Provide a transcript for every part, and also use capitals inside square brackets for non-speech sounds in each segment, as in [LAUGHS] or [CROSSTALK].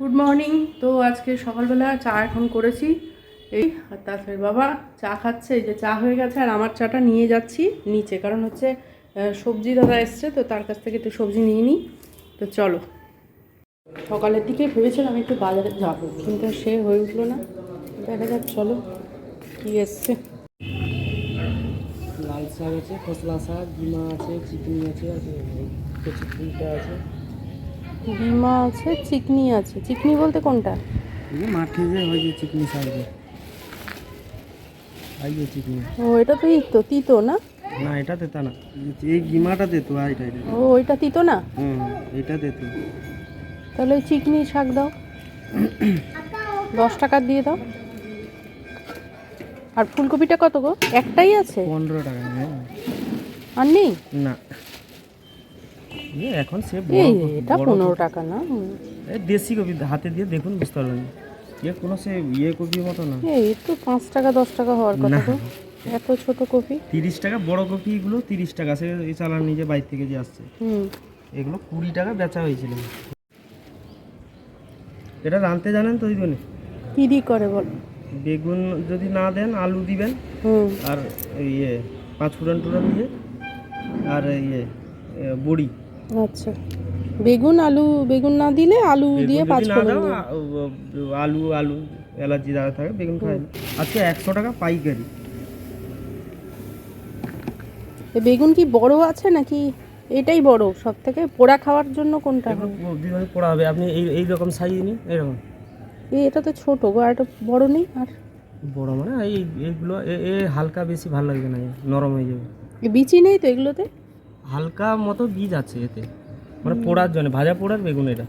Good morning তো আজকে সকালবেলা চা এখন করেছি। এই আর তারপরে বাবা চা খাচ্ছে, এই যে চা হয়ে গেছে, আর আমার চাটা নিয়ে যাচ্ছি নিচে। কারণ হচ্ছে সবজি দাদা এসছে, তো তার কাছ থেকে একটু সবজি নিয়ে নিই। তো চলো। সকালের দিকে ভেবেছিলাম একটু বাজারে যাব, কিন্তু সে হয়ে উঠল না। দেখা যাক, চলো কি এসছে। লাল শাক আছে, খসলা শাক, ডিমা আছে, চিকনি আছে, আর কচি আছে। ডিমা আছে চিকনি আছে। চিকনি বলতে কোনটা? মাঠে যে হয় যে চিকনি যে এই যে চিকনি। ও এটা তো তিতো তিতো না? না এটা তেতা না। এই গিমাটা তেতো আর এটা এটা। ও ওইটা তিতো না? হুম এটা তেতো। তাহলে ওই চিকনি শাক দাও। দশ টাকা দিয়ে দাও। আর ফুলকপিটা কত গো? একটাই আছে? পনেরো টাকা হ্যাঁ। আর নেই? না। এখন সে এটা পনেরো টাকা না? দেশি কপি হাতে দিয়ে দেখুন বুঝতে পারবেন ইয়ে কোনো সে ইয়ে কপির মতো না। এই তো পাঁচ টাকা দশ টাকা হওয়ার কথা তো। এত ছোট কপি? তিরিশ টাকা বড় কপিগুলো তিরিশ টাকা। সে এই চালান নিজে বাইর থেকে যে আসছে। হুম। এগুলো কুড়ি টাকা বেচা হয়েছিল। এটা রাঁধতে জানেন তো ওই জন্য? করে বল? বেগুন যদি না দেন আলু দিবেন। হুম। আর ইয়ে পাঁচ ফুটন টুরন দিয়ে। আর ইয়ে বড়ি। আচ্ছা। বেগুন আলু বেগুন না দিলে আলু দিয়ে পাঁচ ফোড়ন আলু আলু অ্যালার্জি দ্বারা থাকে বেগুন খায় না। আজকে একশো টাকা পাইকারি। বেগুন কি বড় আছে নাকি এটাই বড়? সব থেকে পোড়া খাওয়ার জন্য কোনটা পড়া হবে আপনি এই এই রকম সাইজ নিন এরকম। এটা তো ছোট গো আর এটা বড় নেই আর? বড় মানে এই এইগুলো এ- হালকা বেশি ভালো লাগবে না নরম হয়ে যাবে। বিচি নেই তো এগুলোতে? হালকা মতো বীজ আছে এতে। মানে পোড়ার জন্য ভাজা পোড়ার বেগুন এটা।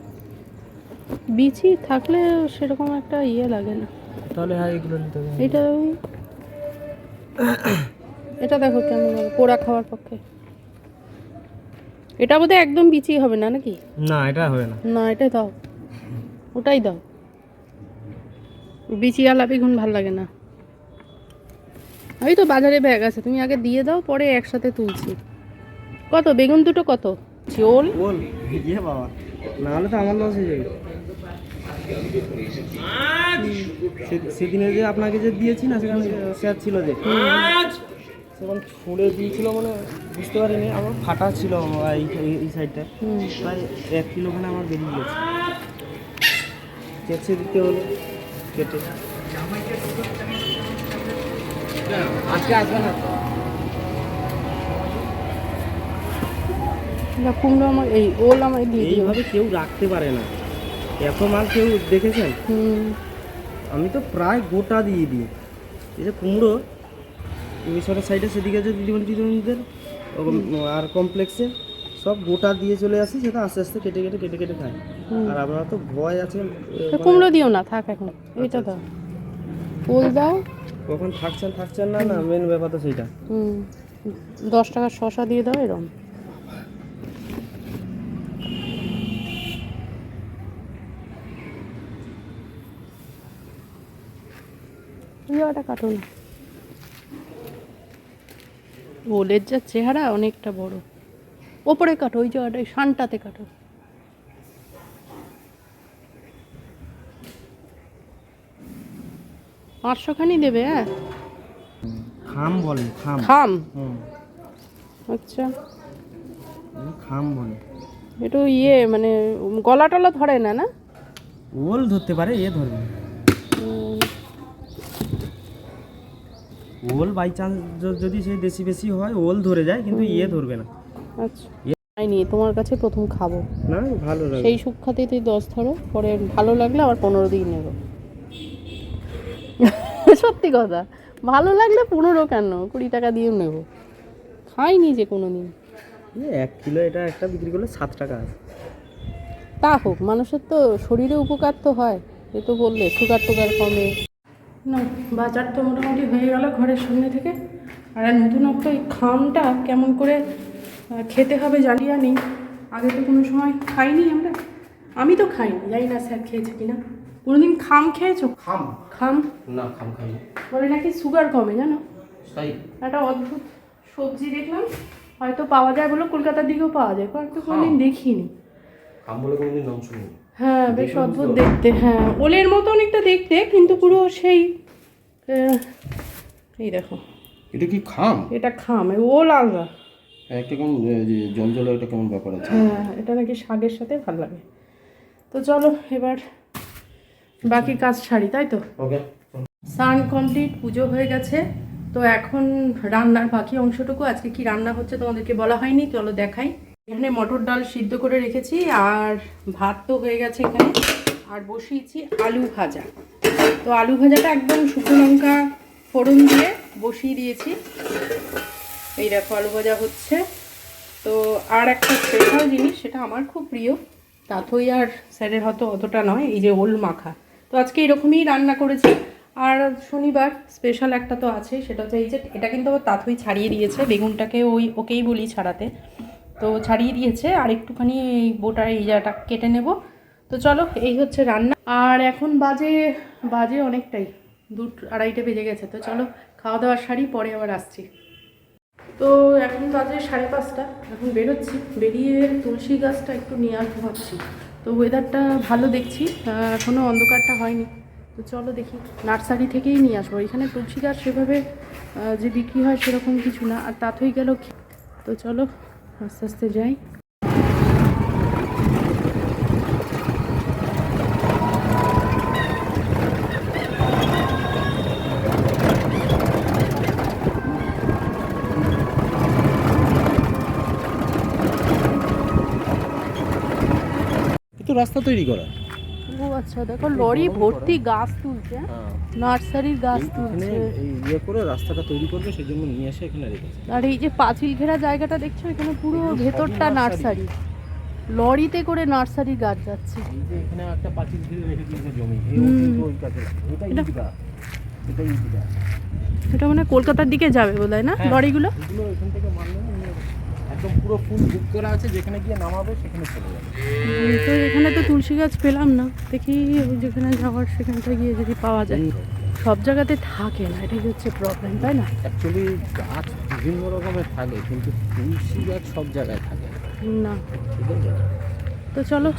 বিচি থাকলে সেরকম একটা ইয়ে লাগে না। তাহলে হ্যাঁ এগুলো নিতে হবে। এটা ওই এটা দেখো কেমন লাগে পোড়া খাওয়ার পক্ষে। এটা বোধহয় একদম বিচি হবে না নাকি? না এটা হবে না। না এটা দাও। ওটাই দাও। বিচিওয়ালা বেগুন ভালো লাগে না। ওই তো বাজারে ব্যাগ আছে তুমি আগে দিয়ে দাও পরে একসাথে তুলছি। কত? বেগুন দুটো কত? চোল বল ইয়ে বাবা। নাহলে তো আমার লস হয়ে যাবে। সে- সেদিনে যে আপনাকে যে দিয়েছি না সেখানে স্যার ছিল যে। সেখানে ছুঁড়ে দিয়েছিল মানে বুঝতে পারিনি। আমার ফাটা ছিল এই সাইডটা হুম প্রায় এক কিলোখানে আমার বেরিয়ে গেছে কেটে দিতে হলো। কেটে। আজকে আসবে না না কুমড়ো আমার এই ওল আমায় দিয়ে দিও। এইভাবে কেউ রাখতে পারে না। এত মাল কেউ দেখেছেন? আমি তো প্রায় গোটা দিয়ে দিই। এই যে কুমড়ো মিশরের সাইডে সেদিকে যে দিদিমণি দিদিমণিদের আর কমপ্লেক্সে সব গোটা দিয়ে চলে আসি সেটা আস্তে আস্তে কেটে কেটে কেটে কেটে খায়। আর আমরা তো ভয় আছে কুমড়ো দিও না থাক এখন এইটা দাও। ওল দাও। কখন থাকছেন থাকছেন না না মেন ব্যাপার তো হুম। দশ টাকার শশা দিয়ে দাও এরম জায়গাটা কাটো না ওলের যা চেহারা অনেকটা বড়। ওপরে কাটো ওই জায়গাটায় শানটাতে কাটো। পাঁচশোখানি দেবে হ্যাঁ? খাম বলে খাম। খাম? হুম। আচ্ছা। খাম বলে। একটু ইয়ে মানে গলা টলা ধরে না না? ওল ধরতে পারে এ ধরবে। ওল বাই চান্স যদি সে বেশি বেশি হয় ওল ধরে যায় কিন্তু ইয়ে ধরবে না। আচ্ছা। খাইনি তোমার কাছে প্রথম খাব। না ভালো লাগে। সেই সুখ্যাতেই তুই দশ ধরো পরে ভালো লাগলে আবার পনেরো দিন নেব। সত্যি কথা ভালো লাগলে পনেরো কেন? কুড়ি টাকা দিয়েও নেব। খাইনি যে কোনো দিন এক কিলো এটা একটা বিক্রি করলে সাত টাকা আছে। তা হোক মানুষের তো শরীরে উপকার তো হয় এ তো বললে সুগার টুগার কমে। না বাজার তো মোটামুটি হয়ে গেল ঘরের সামনে থেকে। আর নতুনত্ব এই খামটা কেমন করে খেতে হবে জানি জানি আগে তো কোনো সময় খাইনি আমরা। আমি তো খাইনি জানি না স্যার খেয়েছে কিনা। কোনোদিন খাম খেয়েছো? খাম? খাম? না খাম খাই বলে নাকি সুগার কমে জানো? তাই? একটা অদ্ভুত সবজি দেখলাম হয়তো পাওয়া যায় বলে কলকাতার দিকেও পাওয়া যায় কিন্তু কোনোদিন দেখিনি। খাম বলে কোনোদিন নাম শুনি হ্যাঁ বেশ অদ্ভুত দেখতে হ্যাঁ। ওলের মতো অনেকটা দেখতে কিন্তু পুরো সেই এই দেখো। এটা কি খাম? এটা খাম ওল আলাদা একটা কেমন জল একটা কেমন ব্যাপার আছে। হ্যাঁ এটা নাকি শাকের সাথে ভালো লাগে। তো চলো এবার বাকি কাজ ছাড়ি তাই তো? ওকে। স্নান কমপ্লিট পুজো হয়ে গেছে। তো এখন রান্নার বাকি অংশটুকু আজকে কি রান্না হচ্ছে তোমাদেরকে বলা হয়নি চলো দেখাই। এখানে মটর ডাল সিদ্ধ করে রেখেছি, আর ভাত তো হয়ে গেছে এখানে। আর বসিয়েছি আলু ভাজা। তো আলু ভাজাটা একদম শুকনো লঙ্কা ফোড়ন দিয়ে বসিয়ে দিয়েছি। এই দেখো, আলু ভাজা হচ্ছে। তো আর একটা স্পেশাল জিনিস সেটা আমার খুব প্রিয় তাথই আর স্যারের হয়তো অতটা নয়, এই যে ওল মাখা। তো আজকে এরকমই রান্না করেছি। আর শনিবার স্পেশাল একটা তো আছে, সেটা হচ্ছে এই যে এটা কিন্তু আবার তাথই ছাড়িয়ে দিয়েছে, বেগুনটাকে ওই ওকেই বলি ছাড়াতে। তো ছাড়িয়ে দিয়েছে, আর একটুখানি এই বোটার এই জায়গাটা কেটে নেব। তো চলো, এই হচ্ছে রান্না। আর এখন বাজে বাজে অনেকটাই, দু আড়াইটে বেজে গেছে। তো চলো, খাওয়া দাওয়ার সারি পরে আবার আসছি। তো এখন বাজে সাড়ে পাঁচটা, এখন বেরোচ্ছি। বেরিয়ে তুলসী গাছটা একটু নিয়ে আসব ভাবছি। তো ওয়েদারটা ভালো দেখছি এখনও অন্ধকারটা হয়নি। তো চলো দেখি, নার্সারি থেকেই নিয়ে আসব। এখানে তুলসী গাছ সেভাবে যে বিক্রি হয় সেরকম কিছু না, আর তাতেই গেল তো চলো আস্তে আস্তে যাই। একটু রাস্তা তৈরি করা। আচ্ছা দেখো লরি ভর্তি গাছ তুলছে হ্যাঁ। নার্সারির গাছ তুলছে। এই ইয়ে করে রাস্তাটা তৈরি করবে সেই জন্য নিয়ে এসে এখানে রেখেছে। আর এই যে পাঁচিল ঘেরা জায়গাটা দেখছ এখানে পুরো ভেতরটা নার্সারি। লরিতে করে নার্সারি গাছ যাচ্ছে। এই যে এখানে একটা পাঁচিল ঘিরে রেখে দিয়েছে জমি। ওই কাছে এটা মানে কলকাতার দিকে যাবে বোধ হয় না হ্যাঁ। লরিগুলো? এগুলো এখান থেকে মানলে। একদম পুরো ফুল বুক করা আছে যেখানে গিয়ে নামাবে সেখানে চলে যাবে। তো এখানে তো তুলসী গাছ পেলাম না। দেখি ওই যেখানে যাওয়ার সেখানটা গিয়ে যদি পাওয়া যায়। সব জায়গাতে থাকে না এটাই হচ্ছে প্রবলেম তাই না? অ্যাকচুয়ালি গাছ বিভিন্ন রকমের থাকে কিন্তু তুলসী গাছ সব জায়গায় থাকে। না। তো চলো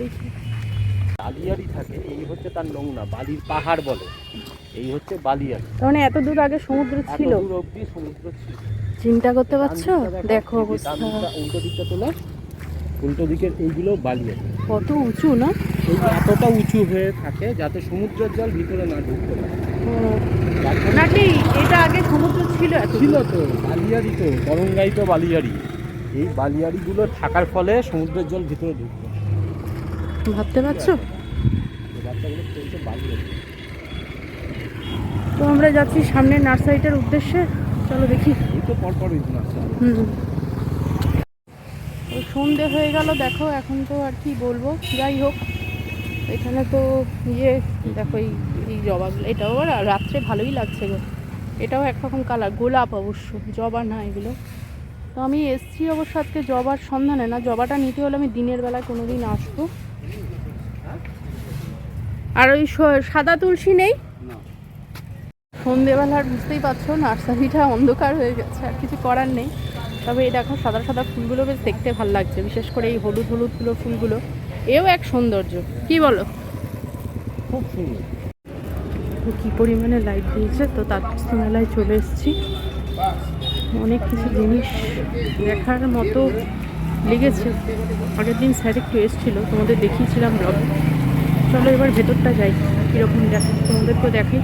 দেখি। বালিয়াড়ি থাকে এই হচ্ছে তার নমুনা বালির পাহাড় বলে। এই হচ্ছে বালিয়াড়ি তার মানে এত দূর আগে সমুদ্র ছিল। দূর অবধি সমুদ্র ছিল। চিন্তা করতে পারছ? দেখো অবস্থা। উল্টো দিকটা তোলা। উল্টো দিকের এইগুলো বালিয়াড়ি কত উঁচু না? এই এতটা উঁচু হয়ে থাকে যাতে সমুদ্রের জল ভিতরে না ঢুকতে পারে। নাকি এটা আগে সমুদ্র ছিল ছিল তো বালিয়াড়ি তো তরঙ্গায়িত বালিয়াড়ি এই বালিয়াড়িগুলো থাকার ফলে সমুদ্রের জল ভিতরে ঢুকবে। ভাবতে পারছ? চলছে বালিয়াড়ি তো আমরা যাচ্ছি সামনের নার্সারিটার উদ্দেশ্যে। চলো দেখি। হুম। তো সন্ধে হয়ে গেল দেখো এখন তো আর কি বলব। যাই হোক এখানে তো ইয়ে দেখো এই এই জবাগুলো এটাও আবার রাত্রে ভালোই লাগছে গো। এটাও একরকম কালার গোলাপ অবশ্য জবা না এগুলো। তো আমি এসছি অবশ্য আজকে জবার সন্ধানে না জবাটা নিতে হলে আমি দিনের বেলায় কোনো দিন আসব। আর ওই সাদা তুলসী নেই? সন্ধেবেলার বুঝতেই পারছ নার্সারিটা অন্ধকার হয়ে গেছে আর কিছু করার নেই। তবে এই দেখো সাদা সাদা ফুলগুলো বেশ দেখতে ভালো লাগছে বিশেষ করে এই হলুদ হলুদগুলো ফুলগুলো। এও এক সৌন্দর্য কি বলো? খুব সুন্দর। কি পরিমাণে লাইট দিয়েছে তো তার মেলায় চলে এসেছি। অনেক কিছু জিনিস দেখার মতো লেগেছে। আগের দিন স্যার একটু এসেছিল তোমাদের দেখিয়েছিলাম ব্লগে চলো এবার ভেতরটা যাই কীরকম দেখো তোমাদেরকেও দেখাই।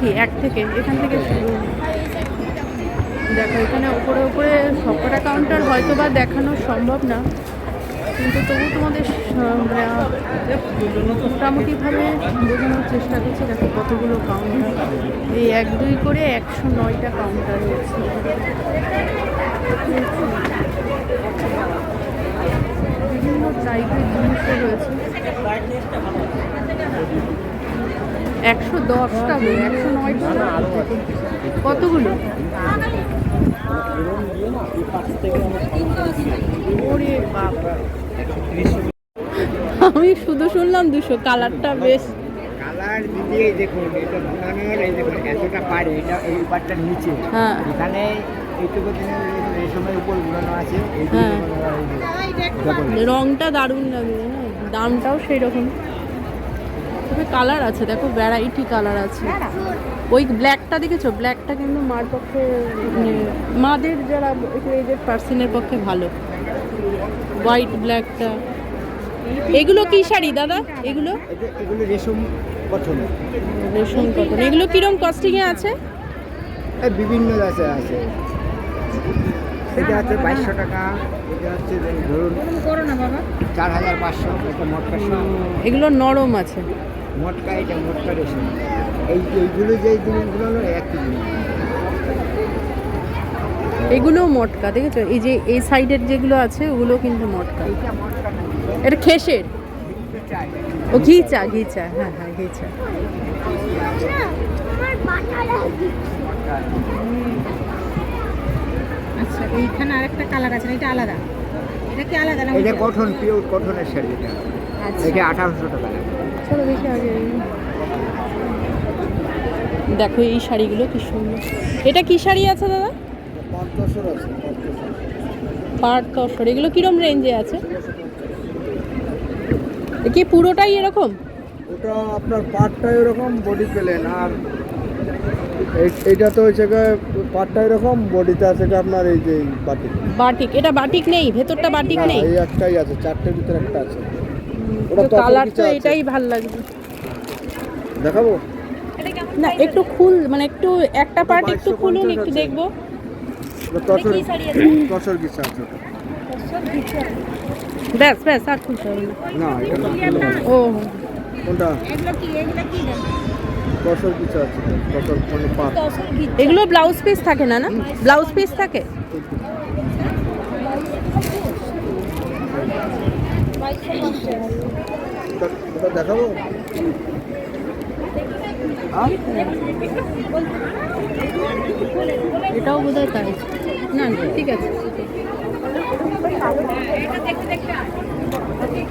দেখি, এক থেকে, এখান থেকে শুরু দেখো, এখানে উপরে উপরে সবকটা কাউন্টার হয়তো বা দেখানো সম্ভব না, কিন্তু তবু তোমাদের মোটামুটিভাবে বোঝানোর চেষ্টা করছি, দেখো কতগুলো কাউন্টার এই এক, দুই করে একশো নয়টা কাউন্টার রয়েছে বিভিন্ন টাইপের জিনিসও রয়েছে। একশো দশটা বই একশো নয়টা কতগুলো? আমি শুধু শুনলাম দুশো কালারটা বেশ। কালার দেখুন এটা বুনানোর এই দেখুন এতটা পারে এটা এই পাটটার নিচে। হ্যাঁ। এখানে এইটুকু উপর আছে হ্যাঁ। রংটা দারুণ লাগবে হ্যাঁ। দামটাও সেই রকম তবে কালার আছে দেখো ভ্যারাইটি কালার আছে। ওই ব্ল্যাকটা দেখেছ? ব্ল্যাকটা কিন্তু মার পক্ষে মানে মাদের যারা এজেড পার্সনের পক্ষে ভালো। হোয়াইট ব্ল্যাকটা এগুলো কি শাড়ি দাদা? এগুলো? এগুলো রেশম গঠন রেশম কটন। এগুলো কিরম কস্টিংয়ে আছে? এই বিভিন্ন আছে আছে। এটা হচ্ছে বাইশশো টাকা এটা হচ্ছে ধরুন চার হাজার পাঁচশো। এগুলো নরম আছে। মটকা এটা মটকা রেশম। এই এইগুলো যে জিনিসগুলো হলো একই জিনিস। এগুলো মটকা দেখেছ? এই যে এই সাইডের যেগুলো আছে ওগুলো কিন্তু মটকা। এইটা মটকা না। এটা খেসের? ও ঘি চা ঘি চা হ্যাঁ হ্যাঁ ঘি চা আচ্ছা এইখানে আরেকটা কালার আছে না, এটা আলাদা। এটা কি আলাদা না এটা কঠন পিওর কঠনের শাড়ি এটা। এটা আঠারোশো টাকা। চলো দেখি আগে দেখো এই শাড়িগুলো কি সুন্দর। এটা কি শাড়ি আছে দাদা? পাট তসর এগুলো কিরম রেঞ্জে আছে? কি পুরোটাই এরকম? ওটা আপনার পাটটা এরকম বডি প্লেন আর এই- এইটা তো হচ্ছে পাটটা এরকম বডিতে আছে আপনার এই যে বাটিক। বাটিক। এটা বাটিক নেই ভেতরটা বাটিক নেই। এই একটাই আছে চারটের ভিতরে একটা আছে। ওটা কালার তো এটাই ভালো লাগবে। দেখাবো? না একটু খুল মানে একটু একটা পার্ট একটু খুলুন একটু দেখব। তসর ব্যাস ব্যাস আর খুলতে হবে না। ও। কোনটা? এগুলো কি এগুলো কি? তসর গিচা আছে? তসর মানে পাট। এগুলো ব্লাউজ পিস থাকে না না? ব্লাউজ পিস থাকে? ওটা- ওটা দেখাবো? এটাও বোধ হয় তাই না ঠিক আছে।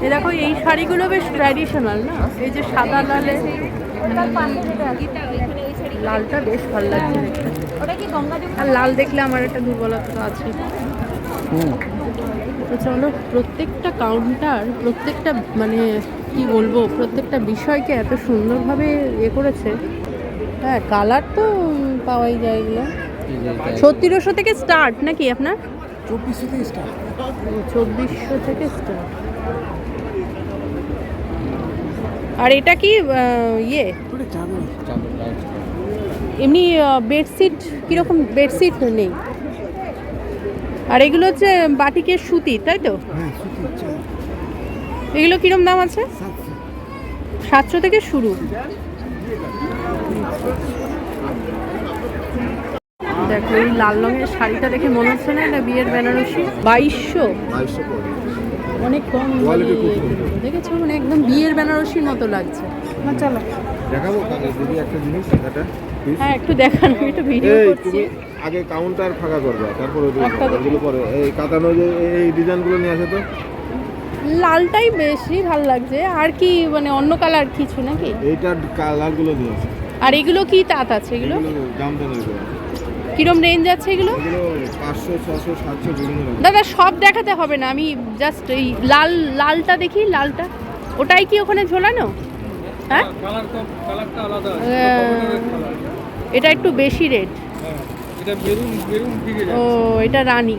এ দেখো এই শাড়িগুলো বেশ ট্র্যাডিশনাল না? এই যে সাদা লালে লালটা বেশ ভালো লাগছে আর লাল দেখলে আমার একটা দুর্বলতা আছে। তো চলো প্রত্যেকটা কাউন্টার প্রত্যেকটা মানে কি বলব প্রত্যেকটা বিষয়কে এত সুন্দরভাবে ইয়ে করেছে। হ্যাঁ কালার তো পাওয়াই যায় এগুলো। ছত্রিশশো থেকে স্টার্ট নাকি আপনার? চব্বিশশো থেকে স্টার্ট চব্বিশশো থেকে স্টার্ট আর এটা কি ইয়ে? এমনি বেডশিট কীরকম বেডশিট নেই? আর এগুলো হচ্ছে বাটিকের সুতি তাই তো? এগুলো কিরম দাম আছে? সাতশো। থেকে শুরু। দেখো এই লাল রঙের শাড়িটা দেখে মনে হচ্ছে না এটা বিয়ের বেনারসি? বাইশশো? বাইশশো অনেক কম দেখেছ? মানে একদম বিয়ের বেনারসির মতো লাগছে। না চলো। দেখাবো দিদি একটা জিনিস এটা হ্যাঁ একটু দেখানো একটু ভিডিও করছি। আগে কাউন্টার ফাঁকা করবে তারপরে ওগুলো একটা পরে। এই কাটানো যে এই ডিজাইনগুলো নিয়ে আসে তো। লালটাই বেশি ভালো লাগছে। আর কি মানে অন্য কালার কিছু নাকি? এইটার কালারগুলো আসে আর এগুলো কি তাঁত আছে এগুলো? এগুলো দাম দাম কিরম রেঞ্জ আছে এগুলো? দাদা সব দেখাতে হবে না আমি জাস্ট এই লাল লালটা দেখি লালটা। ওটাই কি ওখানে ঝোলানো? হ্যাঁ? আহ, এটা একটু বেশি রেট ও এটা রানী।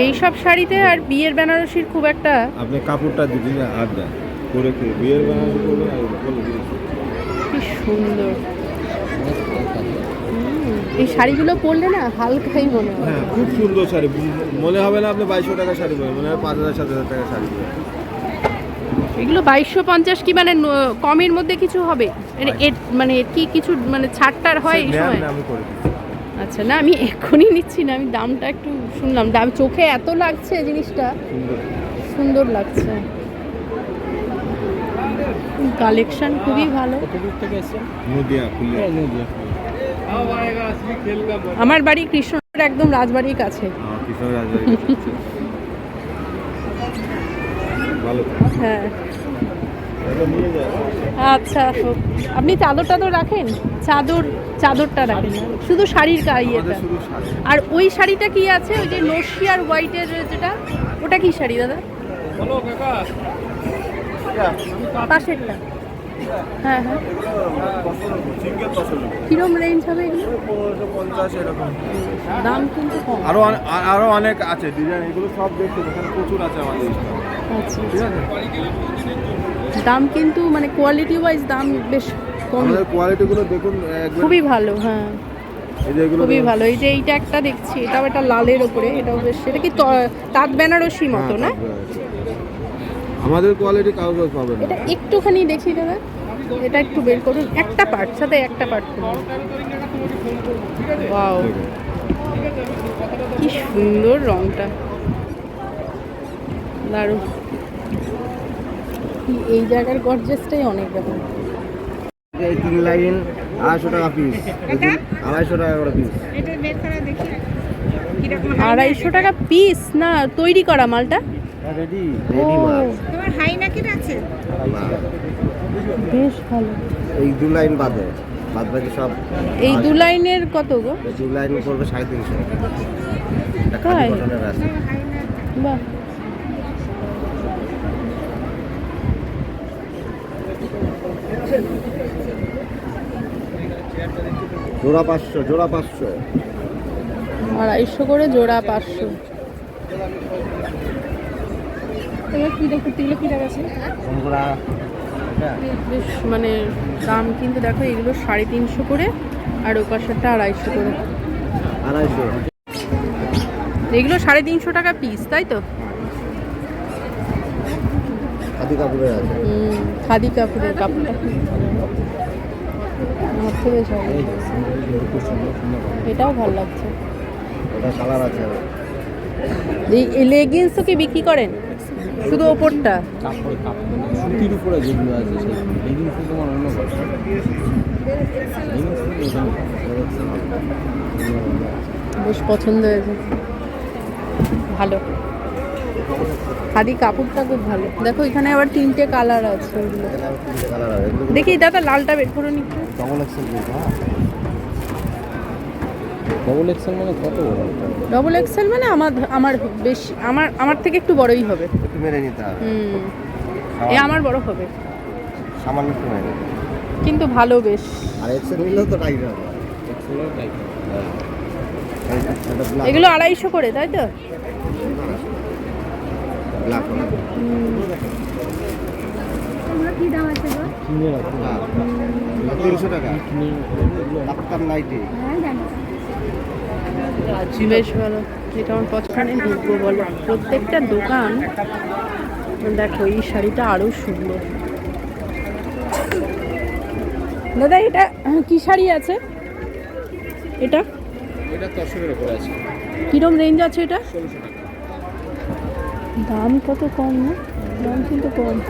এই সব শাড়িতে আর বিয়ের বেনারসির খুব একটা আপনি কাপড়টা দিদি আর দেন। করে করে বিয়ের বেনারসি বলে কি সুন্দর। এই শাড়িগুলো পরলে না হালকাই মনে হয়। হ্যাঁ খুব সুন্দর শাড়ি। মনে হবে না আপনি বাইশশো টাকা শাড়ি পরেন মনে হয় পাঁচ হাজার সাত হাজার টাকা শাড়ি পরেন এগুলো বাইশশো পঞ্চাশ কি মানে কমের মধ্যে কিছু হবে? মানে এর মানে কি কিছু মানে ছাড়টার হয় এই সময়? আমি করে আচ্ছা না আমি এক্ষুনি নিচ্ছি না আমি দামটা একটু শুনলাম। দাম চোখে এত লাগছে জিনিসটা। সুন্দর। সুন্দর লাগছে। কালেকশন খুবই ভালো। আমার বাড়ি কৃষ্ণনগর একদম রাজবাড়ির কাছে। কিশোর রাজবাড়ি [LAUGHS] ভালো। হ্যাঁ। আচ্ছা আপনি চাদর টাদর রাখেন? চাদর চাদরটা রাখেন। শুধু শাড়ির শাড়ি। আর ওই শাড়িটা কি আছে? ওই যে নসি আর হোয়াইটের যেটা? ওটা কি শাড়ি দাদা? পাশেরটা। হ্যাঁ হ্যাঁ। কিরম রেঞ্জ হবে দাম কিন্তু কম। আরও আরও অনেক আছে। ডিজাইন এগুলো সব দেখতে প্রচুর আছে আমাদের। আচ্ছা দাম কিন্তু মানে কোয়ালিটি ওয়াইজ দাম বেশ কম। আমাদের কোয়ালিটি গুলো দেখুন খুবই ভালো হ্যাঁ। খুবই ভালো এই যে এইটা একটা দেখছি এটাও একটা লালের ওপরে এটাও বেশ এটা কি তাঁত বেনারসি মতো না? হ্যাঁ, আমাদের কোয়ালিটি কাগজ পাবেন এটা একটুখানি দেখি দাদা এটা একটু বের করুন একটা পার্ট সাথে একটা পার্ট করুন। ওয়াও কি সুন্দর রংটা। দারুণ। এই- এই জায়গার গর্জেসটাই অনেক রকম। এই তিন লাইন আড়াইশো টাকা পিস আড়াইশো টাকা করে পিস আড়াইশো টাকা পিস না তৈরি করা মালটা? রেডি ও। রেডি মাল। তোমার হাই নাকির আছে? বেশ ভালো। এই দু লাইন বাদে। বাদ বাকি সব এই দু লাইনের কত গো? দু লাইন পড়বে সাড়ে তিনশো। বাহ। জোড়া পাঁচশো জোড়া পাঁচশো। আড়াইশো করে জোড়া পাঁচশো। বেশ মানে দাম কিন্তু দেখো এগুলো সাড়ে তিনশো করে আর ও পাশেরটা আড়াইশো করে। আড়াইশো। এগুলো সাড়ে তিনশো টাকা পিস তাই তো? খাদি কাপড়ের খাদি কাপড়ের কাপড়টা। আমার লাগছে। এটাও ভালো লাগছে। ওটা কালার আছে এই লেগিংসও কি বিক্রি করেন? শুধু ওপরটা? কাপড় সুতির উপরে যেগুলো আছে সেই লেগিংস তোমার অন্য বেশ পছন্দ হয়েছে। ভালো। খাদি কাপড়টা খুব ভালো। দেখো এখানে আবার তিনটে কালার আছে দেখি দাদা লালটা বের করুন একটু ডবল এক্সেল ডবল এক্সেল মানে কত বড় ডবল এক্সেল মানে আমার আমার বেশি আমার আমার থেকে একটু বড়ই হবে। একটু মেরে নিতে হবে। হুম। এ আমার বড় হবে। সামান্য একটু মেরে কিন্তু ভালো বেশ। আর এক্সেল নিলেও তো টাইট হবে। হ্যাঁ। এটা ব্ল্যাক এগুলো আড়াইশো করে তাই তো? ব্ল্যাক আমার বলো প্রত্যেকটা দোকান দেখো এই শাড়িটা আরও সুন্দর দাদা এটা কি শাড়ি আছে এটা কিরম রেঞ্জ আছে এটা দাম কত কম না? দাম কিন্তু কম।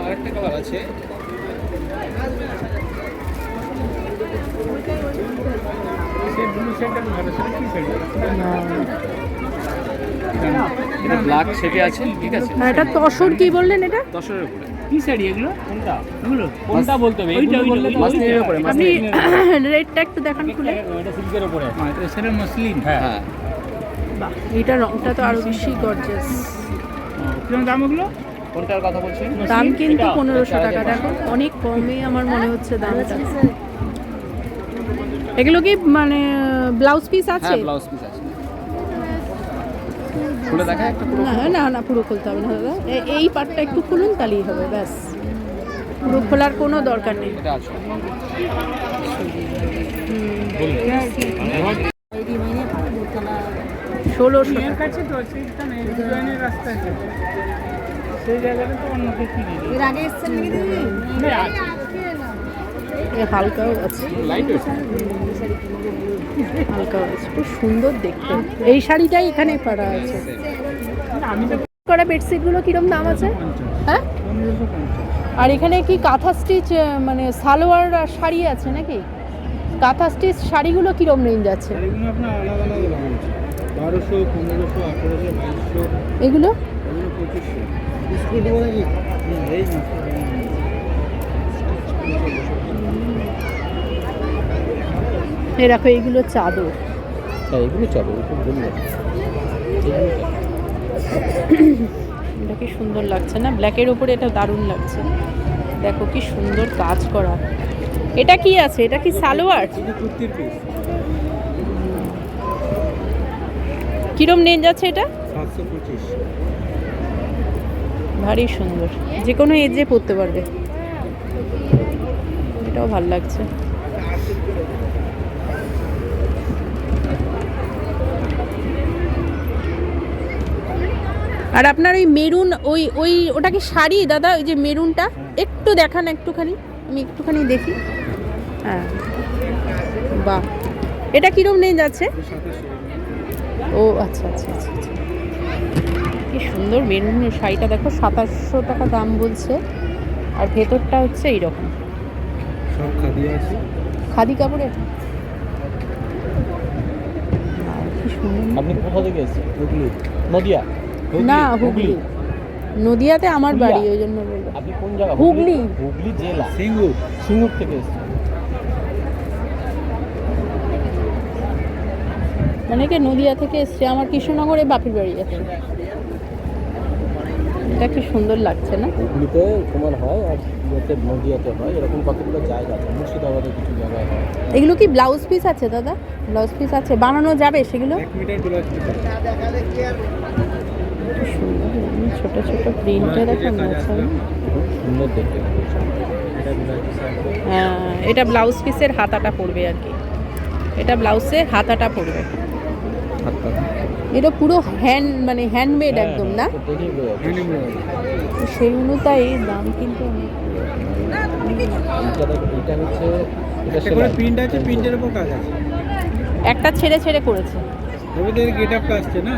আরেকটা কালার আছে এটা ব্ল্যাক সেটে আছে ঠিক আছে? হ্যাঁ এটা তসর কি বললেন এটা? দশের উপরে। কি শাড়ি এগুলো? কোনটা? এগুলো? কোনটা বলতে হবে? ওইটা, বললে মাসলিনের উপরে আপনি মাসলিন রেটটা [COUGHS] একটু দেখান খুলে। এটা সিল্কের উপরে। হ্যাঁ এটা সেটা মসলিন। হ্যাঁ। হ্যাঁ। বাহ এটা রংটা তো আরও বেশি গর্জাস কীরকম দাম ওগুলো? কোনটার কথা বলছেন? দাম কিন্তু পনেরোশো টাকা। দেখো অনেক কমে আমার মনে হচ্ছে দামটা। এগুলো কি মানে ব্লাউজ পিস আছে? হ্যাঁ ব্লাউজ পিস আছে। খুলে দেখা একটা পুরো। না না না পুরো খুলতে হবে না দাদা। এই পার্টটা একটু খুলুন তাহলেই হবে ব্যাস। পুরো খোলার কোনো দরকার নেই। এটা আছে। ষোলোশো সেই জায়গাটা তো অন্য কিছু নেই এর আগে এসছেন নাকি দিদি? হালকাও আছে। হালকাও আছে খুব সুন্দর দেখতে। এই শাড়িটাই এখানে পাড়া আছে। করা বেডশিটগুলো কিরম দাম আছে? হ্যাঁ? আর এখানে কি কাঁথা স্টিচ মানে সালোয়ার আর শাড়ি আছে নাকি? কাঁথা স্টিচ শাড়িগুলো কিরম রেঞ্জ আছে? এগুলো? এই দেখো এইগুলো চাদর। হ্যাঁ এগুলো চলো খুব বলল এটা কি সুন্দর লাগছে না? ব্ল্যাকের ওপরে এটা দারুণ লাগছে। দেখো কি সুন্দর কাজ করা। এটা কি আছে? এটা কি সালোয়ার? কিরম নেন যাচ্ছে এটা? সাতশো পঁচিশ। ভারী সুন্দর। যে কোনো এজে পরতে পারবে। এটাও ভালো লাগছে। আর আপনার ওই মেরুন, ওই ওই, ওটা কি শাড়ি দাদা? ওই যে মেরুনটা? একটু দেখান একটুখানি। আমি একটুখানি দেখি। হ্যাঁ। বাহ। এটা কীরকম নেই যাচ্ছে ও আচ্ছা আচ্ছা আচ্ছা আচ্ছা। সুন্দর মেরুন শাড়িটা দেখো সাতাশশো টাকা দাম বলছে। আর ভেতরটা হচ্ছে এইরকম। সব খাদি আছে। খাদি কাপড়ে কি সুন্দর। আপনি কোথা থেকে এসেছেন? হুগলি। নদিয়া? না হুগলি। নদিয়াতে আমার বাড়ি ওই জন্য বললাম। আপনি কোন জায়গা? হুগলি। হুগলি। জেলা? সিঙ্গুর। সিঙ্গুর থেকে এসেছেন। অনেকে নদিয়া থেকে এসছে? আমার কৃষ্ণনগরে বাপের বাড়ি আছে। এটা কি সুন্দর লাগছে না? হুগলিতে তোমার হয় আর ইয়েতে নদিয়াতে হয় এরকম কতগুলো জায়গা আছে? মুর্শিদাবাদে কিছু জায়গায় হয়। এগুলো কি ব্লাউজ পিস আছে দাদা? ব্লাউজ পিস আছে। বানানো যাবে সেগুলো? ছোট ছোট প্রিন্টে দেখো না সুন্দর দেখতে হ্যাঁ এটা ব্লাউজ পিসের হাতাটা পড়বে আর কি। এটা ব্লাউজের হাতাটা পড়বে। হাতটা। এটা পুরো হ্যান্ড মানে হ্যান্ডমেড একদম না? যাচ্ছে। তো সেই অনুযায়ী দাম কিন্তু অনেক। একটা ছেড়ে ছেড়ে করেছে। ওদের গেট আপটা আসছে না?